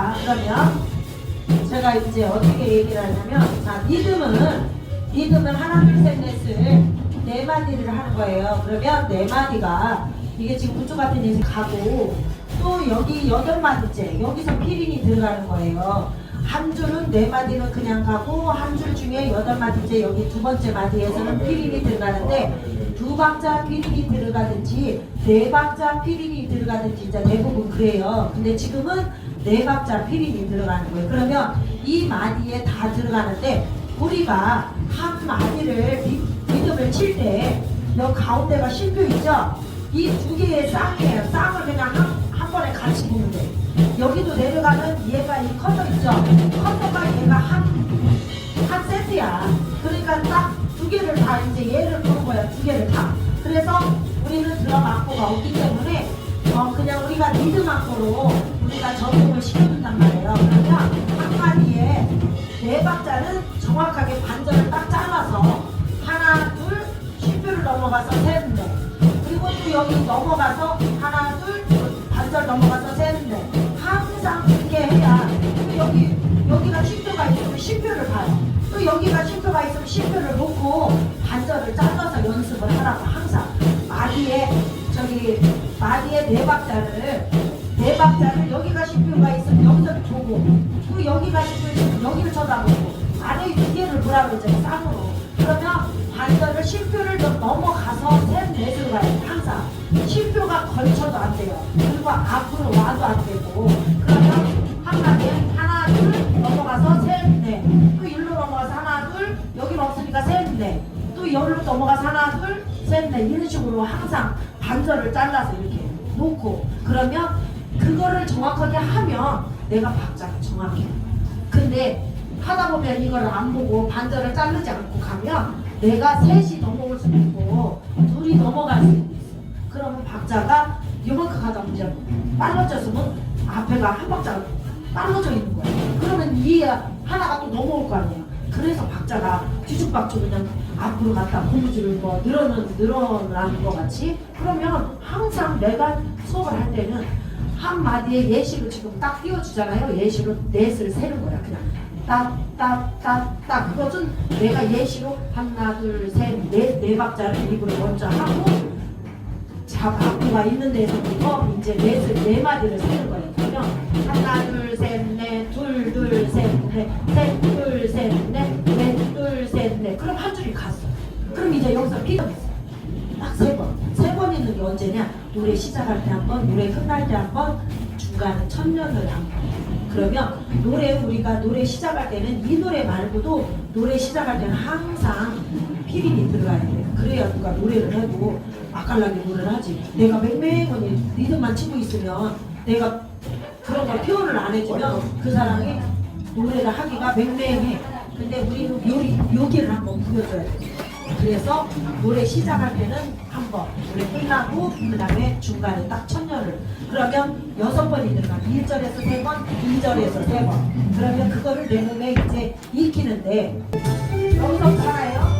자, 그러면 제가 이제 어떻게 얘기를 하냐면, 자, 리듬은, 리듬은 하나, 둘, 셋, 넷을 네 마디를 하는 거예요. 그러면 네 마디가, 이게 지금 구조 같은 예시 가고, 또 여기 여덟 마디째, 여기서 피린이 들어가는 거예요. 한 줄은 네 마디는 그냥 가고, 한 줄 중에 여덟 마디째, 여기 두 번째 마디에서는 피린이 들어가는데, 두 박자 피린이 들어가든지, 네 박자 피린이 들어가든지, 이제 대부분 그래요. 근데 지금은 네 박자 피린이 들어가는 거예요. 그러면 이 마디에 다 들어가는데 우리가 한 마디를 리, 리듬을 칠때여 가운데가 쉼표 있죠? 이 두 개의 쌍이에요. 쌍을 그냥 한, 한 번에 같이 돼. 여기도 내려가는 얘가 이 커터 있죠? 커터가 얘가 한, 한 세트야. 그러니까 딱 두 개를 다 이제 얘를 보는 거야. 두 개를 다. 그래서 우리는 드럼 악보가 없기 때문에 어, 그냥 우리가 리듬 악보로 우리가 적용을 시켜준단 말이에요. 그러면 한 마디에 네 박자는 정확하게 반절을 딱 잘라서 하나, 둘, 쉼표를 넘어가서 셋, 넷. 그리고 또 여기 넘어가서 하나, 둘, 반절 넘어가서 셋, 넷. 항상 그렇게 해야 또 여기, 여기가 쉼표가 있으면 쉼표를 봐요. 또 여기가 쉼표가 있으면 쉼표를 놓고 반절을 잘라서 연습을 하라고 항상 마디에 저기 마디에 네 박자를 네 박자를 가 쉼표 있으면 여기를 쳐다보고 안에 두 개를 보라 그러잖아요 쌍으로. 그러면 반절을 쉼표를 좀 넘어가서 셋 넷으로 가야 돼 항상. 쉼표가 걸쳐도 안 돼요. 그리고 앞으로 와도 안 되고. 그러면 한 마디에 하나 둘 넘어가서 셋넷또 일로 넘어가서 하나 둘 여기는 없으니까 셋넷또 여기로 넘어가서 하나 둘 셋 넷 이런 식으로 항상 반절을 잘라서 이렇게 놓고. 그러면 그거를 정확하게 하면 내가 박자가 정확해. 근데 하다 보면 이걸 안 보고 반절을 자르지 않고 가면 내가 셋이 넘어올 수도 있고 둘이 넘어갈 수도 있어. 그러면 박자가 요만큼 가다 보면 빨라졌으면 앞에가 한 박자가 빨라져 있는 거야. 그러면 이 하나가 또 넘어올 거 아니야. 그래서 박자가 뒤죽박죽 그냥 앞으로 갔다 고무줄을 뭐 늘어는 늘어나는 것 같이 그러면 항상 내가 수업을 할 때는 한 마디에 예시로 지금 딱 띄워주잖아요. 예시로 넷을 세는 거야. 그냥 딱딱딱딱 그것은 내가 예시로 하나 둘셋넷네 박자를 입으로 먼저 하고 자 박구가 있는 데서부터 이제 넷을 네 마디를 세는 거예요. 그러면 하나 둘셋넷둘둘셋넷셋둘셋넷넷둘셋넷 그럼 한 줄이 갔어. 그럼 이제 여기서 피가 있어. 게 언제냐? 노래 시작할 때 한 번, 노래 끝날 때 한 번, 중간에 천년을 한 번. 그러면 노래 우리가 노래 시작할 때는 이 노래 말고도 노래 시작할 때는 항상 피린이 들어가야 돼. 그래야 누가 노래를 해도 맛깔나게 노래를 하지. 내가 맹맹하니 리듬만 치고 있으면 내가 그런 걸 표현을 안 해주면 그 사람이 노래를 하기가 맹맹해. 근데 우리는 요리, 요기를 한번 부여줘야 돼. 그래서 노래 시작할 때는 한 번, 노래 끝나고 그 다음에 중간에 딱 천년을 그러면 여섯 번이 들어가 1절에서 세 번, 2절에서 세 번. 그러면 그거를 내 몸에 이제 익히는데 여기서부터 하나예요.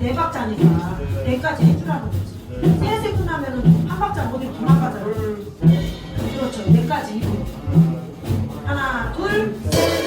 네 박자니까 네까지 해주라는 거지. 셋이 끝나면은 한 박자 어디 도망가잖아. 그렇죠. 네까지. 하나, 둘, 셋,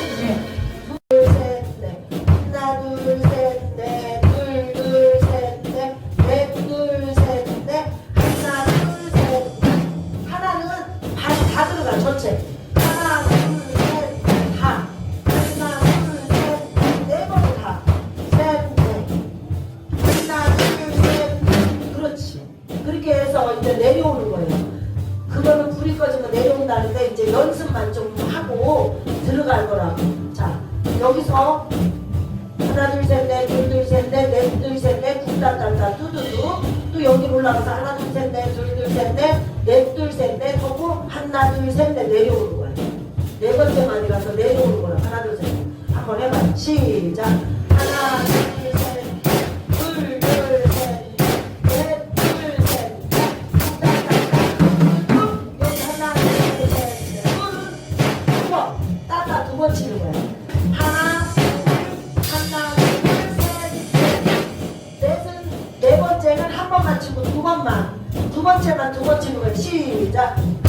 올라가서 하나 둘 셋 넷 둘 둘 셋 넷 넷 둘 셋 넷 하고 하나 둘 셋 넷 내려오는 거예요. 네 번째 만이라서 내려오는 거라 하나 둘셋 넷. 한번 해봐. 시작. 번만. 두 번째만 두번 치는 거야. 시작.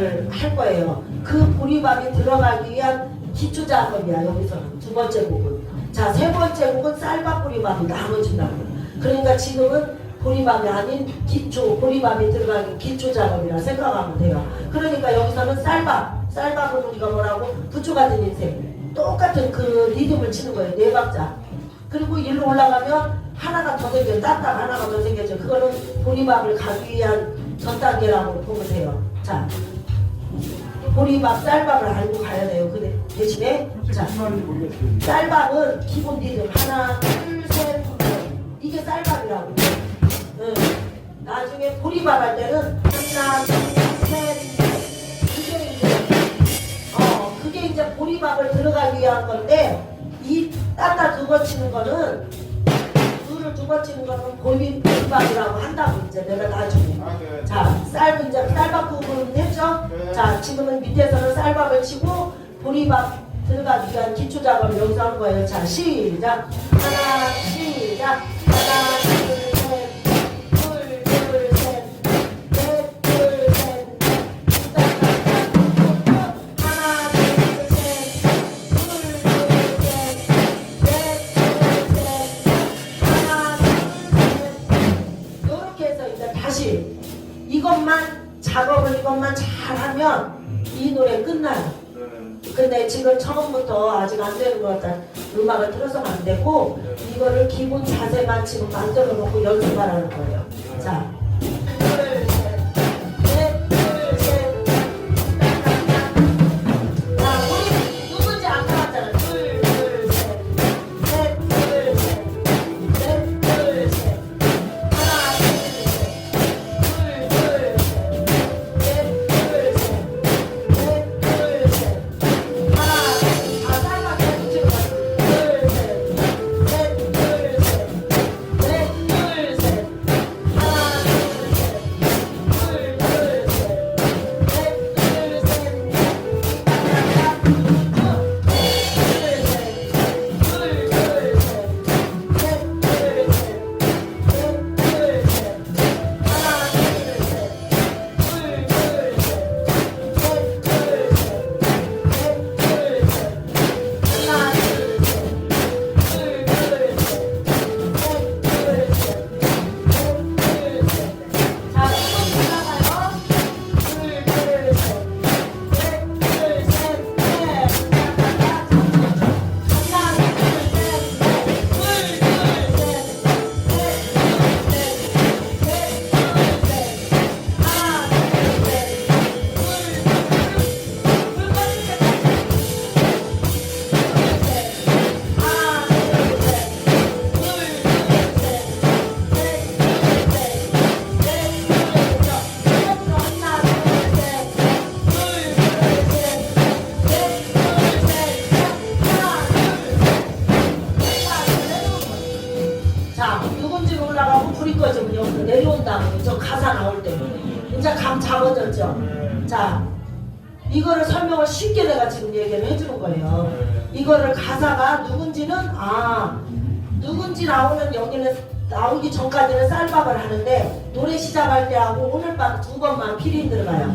보리밥을 할 거예요. 그 보리밥이 들어가기 위한 기초 작업이야, 여기서는. 두 번째 곡은. 자, 세 번째 곡은 쌀밥 보리밥이 나눠진다고. 그러니까 지금은 보리밥이 아닌 기초, 보리밥이 들어가기 기초 작업이라 생각하면 돼요. 그러니까 여기서는 쌀밥, 쌀밥은 우리가 뭐라고? 부초 같은 인생. 똑같은 그 리듬을 치는 거예요, 네 박자. 그리고 일로 올라가면 하나가 더 생겨, 따딱 하나가 더 생겨져. 그거는 보리밥을 가기 위한 전 단계라고 보면 돼요. 자, 보리밥, 쌀밥을 알고 가야 돼요. 그 대- 대신에 자. 쌀밥은 기본 리듬 하나, 둘, 셋, 넷. 이게 쌀밥이라고. 응. 나중에 보리밥 할 때는 하나, 둘, 셋, 넷. 그게 이제 어 그게 이제 보리밥을 들어가기 위한 건데 이 따따 두번 치는 거는 둘을 두 번 치는 거는 보리 보리밥이라고 한다고 이제 내가 나중에. 아, 네. 자, 쌀 이제. 자, 지금은 밑에서는 쌀밥을 치고 보리밥 들어가기 위한 기초 작업을 여기서 하는 거예요. 자, 시작. 하나, 시작. 하나, 둘, 셋. 이것만 작업을 이것만 잘하면 이 노래 끝나요. 네. 근데 지금 처음부터 아직 안 되는 것 같아. 음악을 틀어서는 안 되고 이거를 기본 자세만 지금 만들어 놓고 연습하라는 거예요. 자, 거예요. 저 가사 나올 때. 이제 감 잡아졌죠. 자, 이거를 설명을 쉽게 내가 지금 얘기를 해주는 거예요. 이거를 가사가 누군지는 아 누군지 나오는 여기는 나오기 전까지는 쌀밥을 하는데 노래 시작할 때 하고 오늘 밤 두 번만 필인 들어가요.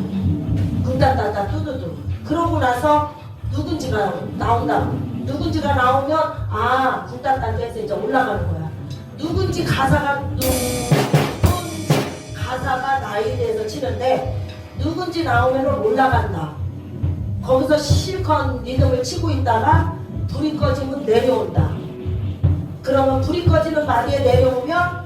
군단단단 뚜두두. 그러고 나서 누군지가 나온다. 누군지가 나오면 아 군단단에서 이제 올라가는 거야. 누군지 가사가 누군지 가사가 나에 대해서 치는데 누군지 나오면 올라간다. 거기서 실컷 리듬을 치고 있다가 불이 꺼지면 내려온다. 그러면 불이 꺼지는 마디에 내려오면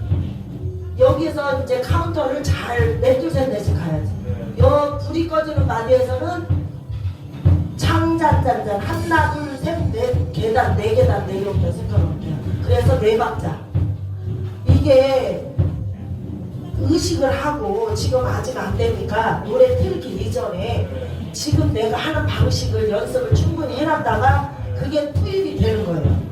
여기서 이제 카운터를 잘 넷둘셋 넷씩 가야지. 요 불이 꺼지는 마디에서는 창잔잔잔 하나 둘셋넷 계단 네 계단 내려온다 생각할게요. 그래서 네 박자. 이게 의식을 하고 지금 아직 안 되니까 노래 틀기 이전에 지금 내가 하는 방식을 연습을 충분히 해놨다가 그게 투입이 되는 거예요.